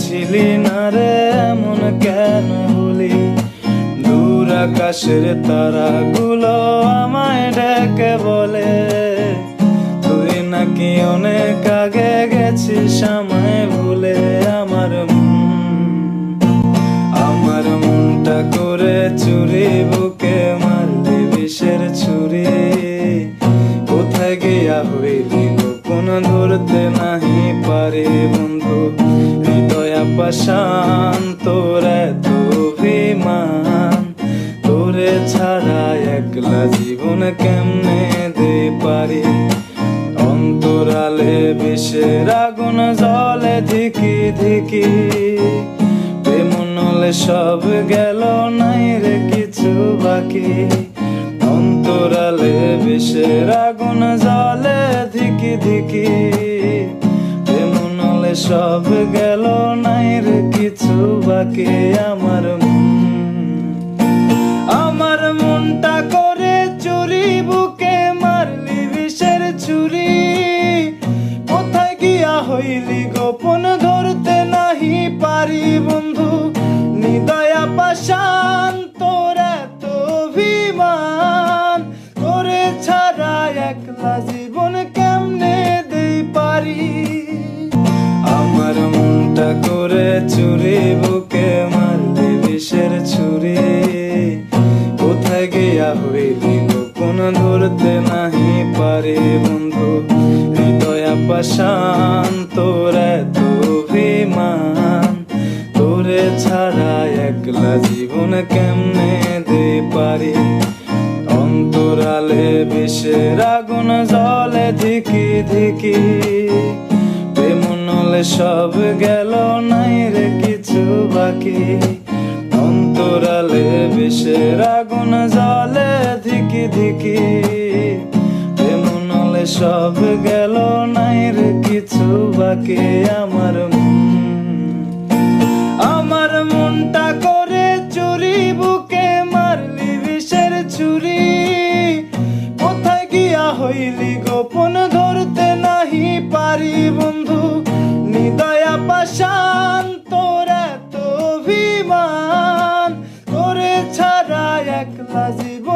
ছিলি না রে, এমন কেন হলি? দূর আকাশের তারাগুলো আমায় ডেকে বলে, তুই নাকি অনেক আগে গেছিস আমায় ভুলে আমার আমার মনটা করে চুরি বুকে মারলি বিষের ছুরি। কোথায় গিয়া হইলি? কোন ধরতে নাহি পারে বন্ধু। পাশান তোর এত অভিমান। তোরে ছাড়া একলা জীবন কেমনে দে পারি? অন্তরালে বিষের আগুন, জলে ধিকি ধিকি প্রেমনলে সব গেল, নাই রে কিছু বাকি। অন্তরালে বিষের আগুন, জলে ধিকি ধিকি সব গেল নাই রে কিছু বাকি আমার আমার মনটা করে চুরি, বুকে মারলি বিষের চুরি কোথায় গিয়া হইলি গোপন ধরতে নাহি পারি বন্ধু। নিদয়া পাশান তোর এত অভিমান। করে ছাড়া একলা জীবন কেমনে দেই পারি? চুরি, বুকে মারলি বিষের ছুরি। কোথায় গিয়া হইলি কোন ধরতে নাহি পারে বন্ধু। হৃদয় পাশান তোর অভিমান। তোরে ছাড়া একলা জীবন কেমনে দে পারি? অন্তরালে বিষের আগুন, জলে ধিকি ধিকি। প্রেমনলে সব গেল নাই বাকি অন্তরালে বিষের আগুন জলে ধিকি ধিকি। প্রেমনলে সব গেল নাই রে কিছু বাকি আমার আমার অভিমান করে ছাড়া একলা জীবন কেমনে